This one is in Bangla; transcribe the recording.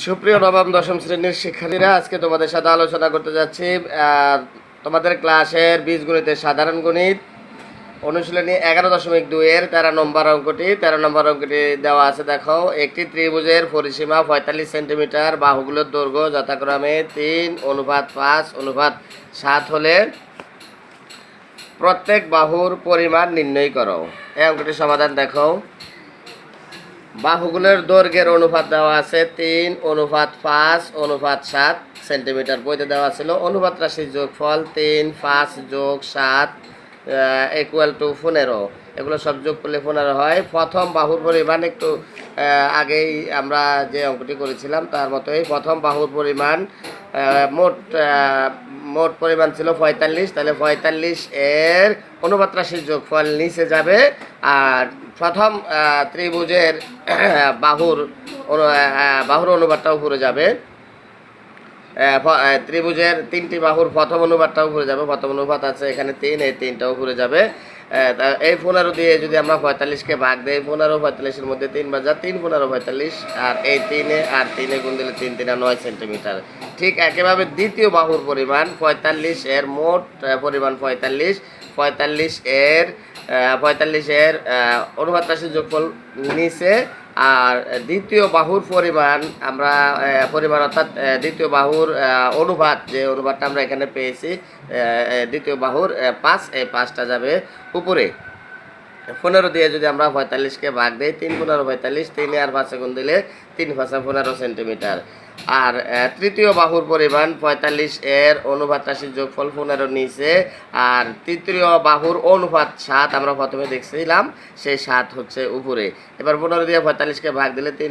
সুপ্রিয় নবম, দশম শ্রেণির শিক্ষার্থীরা, আজকে তোমাদের সাথে আলোচনা করতে যাচ্ছি তোমাদের ক্লাসের বীজগণিতের সাধারণ গণিত। অনুশীলনী এগারো দশমিক দুইয়ের তেরো নম্বর অঙ্কটি, তেরো নম্বর অঙ্কটি দেওয়া আছে, দেখো। একটি ত্রিভুজের পরিসীমা পঁয়তাল্লিশ সেন্টিমিটার, বাহুগুলোর দৈর্ঘ্য যথাক্রমে তিন অনুপাত পাঁচ অনুপাত সাত হলে প্রত্যেক বাহুর পরিমাণ নির্ণয় করো। এই অঙ্কটির সমাধান দেখো। বাহুগুলোর দৈর্ঘ্যের অনুপাত দেওয়া আছে তিন, অনুপাত পাঁচ, অনুপাত সাত সেন্টিমিটার। বইতে দেওয়া ছিল অনুপাত রাশির যোগফল তিন, পাঁচ যোগ সাত ইকুয়াল টু পনেরো। এগুলো সব যোগ করলে পনেরো হয়। প্রথম বাহুর পরিমাণ একটু আগেই আমরা যে অঙ্কটি করেছিলাম, তার মতোই প্রথম বাহুর পরিমাণ মোট মোট পরিমাণ ছিল পঁয়তাল্লিশ। তাহলে পঁয়তাল্লিশ এর অনুপাত রাশির যোগফল নিচে যাবে। আর প্রথম ত্রিভুজের বাহুর বাহুর অনুবাদটাও ঘুরে যাবে। ত্রিভুজের তিনটি বাহুর প্রথম অনুবাদটাও ঘুরে যাবে। প্রথম অনুবাদ আছে এখানে তিন, এই তিনটাও ঘুরে যাবে। এই পনেরো দিয়ে যদি আমরা পঁয়তাল্লিশকে ভাগ দিই, পনেরো পঁয়তাল্লিশের মধ্যে তিন বাজার তিন পনেরো পঁয়তাল্লিশ, আর এই তিনে, আর তিনে গুণ দিলে তিন, তিনে নয় সেন্টিমিটার। ঠিক একইভাবে দ্বিতীয় বাহুর পরিমাণ, পঁয়তাল্লিশ এর মোট পরিমাণ পঁয়তাল্লিশ পঁয়তাল্লিশ এর পঁয়তাল্লিশ এর অনুপাত রাশির যোগফল নিচে আর দ্বিতীয় বাহুর পরিমাণ আমরা পরিমাণ অর্থাৎ দ্বিতীয় বাহুর অনুবাদ যে অনুবাদটা আমরা এখানে পেয়েছি দ্বিতীয় বাহুর পাঁচ, এই পাঁচটা যাবে উপরে। পনেরো দিয়ে যদি আমরা পঁয়তাল্লিশকে ভাগ দিই, তিন পনেরো পঁয়তাল্লিশ, তিন আর পাঁচে গুণ দিলে তিন পাঁচে পনেরো সেন্টিমিটার। আর তৃতীয় বাহুর পরিমাণ পঁয়তাল্লিশ এর অনুপাত রাশির যোগফল পনেরো নিচে, আর তৃতীয় বাহুর অনুপাত সাত, আমরা প্রথমে দেখছিলাম, সেই সাত হচ্ছে উপরে। এবার পনেরো দিয়ে পঁয়তাল্লিশকে ভাগ দিলে তিন